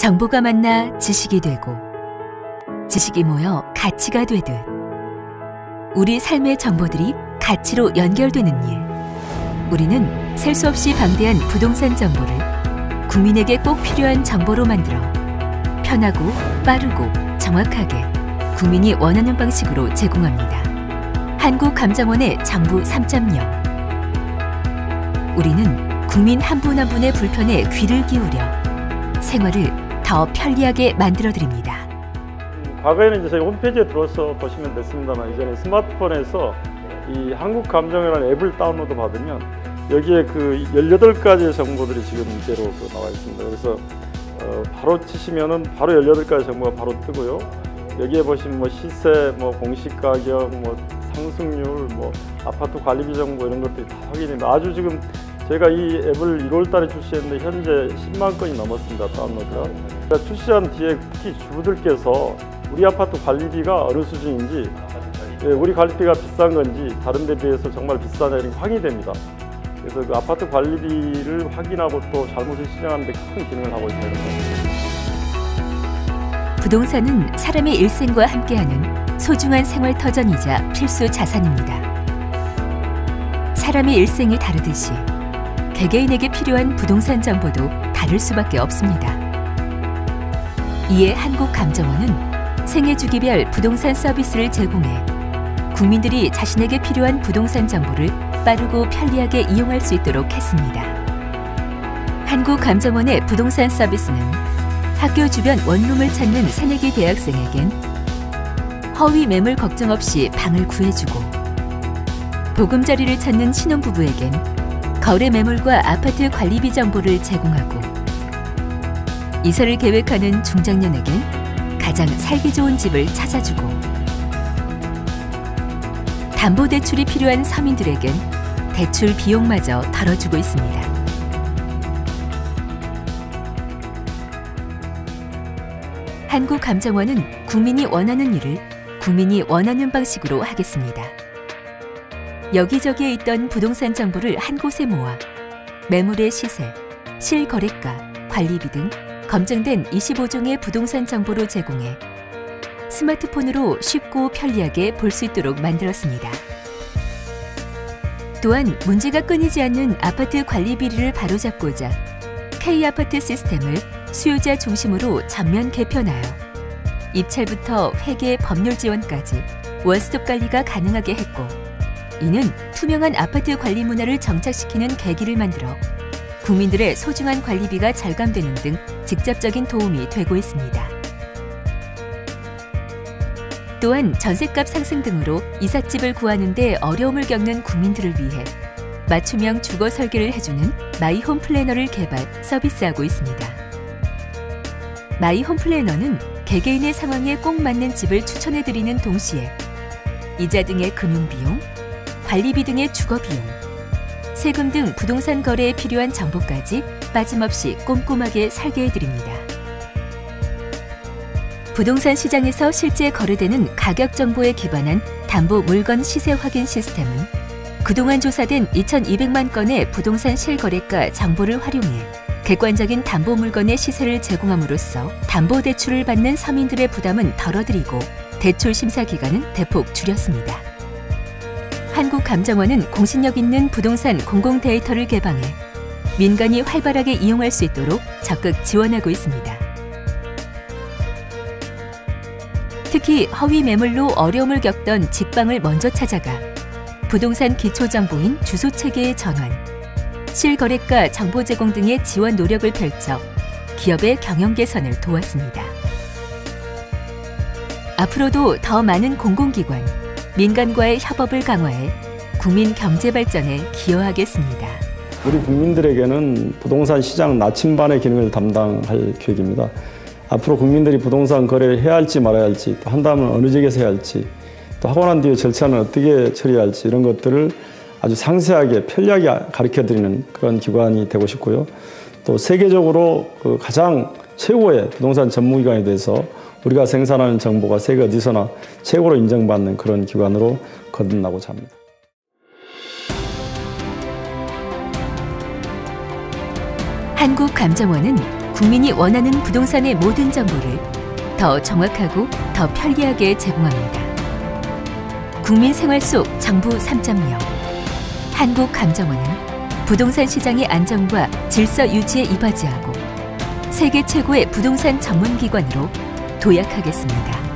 정보가 만나 지식이 되고 지식이 모여 가치가 되듯 우리 삶의 정보들이 가치로 연결되는 일. 우리는 셀 수 없이 방대한 부동산 정보를 국민에게 꼭 필요한 정보로 만들어 편하고 빠르고 정확하게 국민이 원하는 방식으로 제공합니다. 한국감정원의 정부 3.0 우리는 국민 한 분한 분의 불편에 귀를 기울여 생활을 더 편리하게 만들어 드립니다. 과거에는 이제 저희 홈페이지에 들어서 보시면 됐습니다만 이제는 스마트폰에서 이 한국감정이라는 앱을 다운로드 받으면 여기에 그 18가지의 정보들이 지금 이대로 그 나와 있습니다. 그래서 어 바로 치시면은 바로 18가지 정보가 바로 뜨고요. 여기에 보시면 뭐 시세, 뭐 공시 가격, 뭐 상승률, 뭐 아파트 관리비 정보 이런 것들이 다 확인이 아주 지금 제가 이 앱을 1월 달에 출시했는데 현재 10만 건이 넘었습니다. 다운로드가. 그러니까 출시한 뒤에 특히 주부들께서 우리 아파트 관리비가 어느 수준인지 예, 우리 관리비가 비싼 건지 다른 데 비해서 정말 비싸냐 이런 확인이 됩니다. 그래서 그 아파트 관리비를 확인하고 또 잘못을 시정하는 데 큰 기능을 하고 있다는 겁니다. 부동산은 사람의 일생과 함께하는 소중한 생활 터전이자 필수 자산입니다. 사람의 일생이 다르듯이 개개인에게 필요한 부동산 정보도 다를 수밖에 없습니다. 이에 한국감정원은 생애 주기별 부동산 서비스를 제공해 국민들이 자신에게 필요한 부동산 정보를 빠르고 편리하게 이용할 수 있도록 했습니다. 한국감정원의 부동산 서비스는 학교 주변 원룸을 찾는 새내기 대학생에겐 허위 매물 걱정 없이 방을 구해주고 보금자리를 찾는 신혼부부에겐 거래 매물과 아파트 관리비 정보를 제공하고 이사를 계획하는 중장년에겐 가장 살기 좋은 집을 찾아주고 담보대출이 필요한 서민들에겐 대출 비용마저 덜어주고 있습니다. 한국감정원은 국민이 원하는 일을 국민이 원하는 방식으로 하겠습니다. 여기저기에 있던 부동산 정보를 한 곳에 모아 매물의 시세, 실거래가, 관리비 등 검증된 25종의 부동산 정보로 제공해 스마트폰으로 쉽고 편리하게 볼 수 있도록 만들었습니다. 또한 문제가 끊이지 않는 아파트 관리 비리를 바로잡고자 K아파트 시스템을 수요자 중심으로 전면 개편하여 입찰부터 회계 법률 지원까지 원스톱 관리가 가능하게 했고 이는 투명한 아파트 관리 문화를 정착시키는 계기를 만들어 국민들의 소중한 관리비가 절감되는 등 직접적인 도움이 되고 있습니다. 또한 전셋값 상승 등으로 이삿집을 구하는 데 어려움을 겪는 국민들을 위해 맞춤형 주거 설계를 해주는 마이홈 플래너를 개발, 서비스하고 있습니다. 마이홈 플래너는 개개인의 상황에 꼭 맞는 집을 추천해드리는 동시에 이자 등의 금융비용, 관리비 등의 주거 비용, 세금 등 부동산 거래에 필요한 정보까지 빠짐없이 꼼꼼하게 설계해 드립니다. 부동산 시장에서 실제 거래되는 가격 정보에 기반한 담보 물건 시세 확인 시스템은 그동안 조사된 2,200만 건의 부동산 실거래가 정보를 활용해 객관적인 담보 물건의 시세를 제공함으로써 담보 대출을 받는 서민들의 부담은 덜어드리고 대출 심사 기간은 대폭 줄였습니다. 한국감정원은 공신력 있는 부동산 공공 데이터를 개방해 민간이 활발하게 이용할 수 있도록 적극 지원하고 있습니다. 특히 허위 매물로 어려움을 겪던 직방을 먼저 찾아가 부동산 기초정보인 주소체계의 전환, 실거래가 정보 제공 등의 지원 노력을 펼쳐 기업의 경영 개선을 도왔습니다. 앞으로도 더 많은 공공기관, 민간과의 협업을 강화해 국민 경제 발전에 기여하겠습니다. 우리 국민들에게는 부동산 시장 나침반의 기능을 담당할 계획입니다. 앞으로 국민들이 부동산 거래를 해야 할지 말아야 할지 또 한다면 어느 지역에서 해야 할지 또 하고 난 뒤에 절차는 어떻게 처리할지 이런 것들을 아주 상세하게 편리하게 가르쳐 드리는 그런 기관이 되고 싶고요. 또 세계적으로 그 가장 최고의 부동산 전문기관이 돼서 우리가 생산하는 정보가 세계 어디서나 최고로 인정받는 그런 기관으로 거듭나고자 합니다. 한국감정원은 국민이 원하는 부동산의 모든 정보를 더 정확하고 더 편리하게 제공합니다. 국민 생활 속 정부 3.0 한국감정원은 부동산 시장의 안정과 질서 유지에 이바지하고 세계 최고의 부동산 전문 기관으로 도약하겠습니다.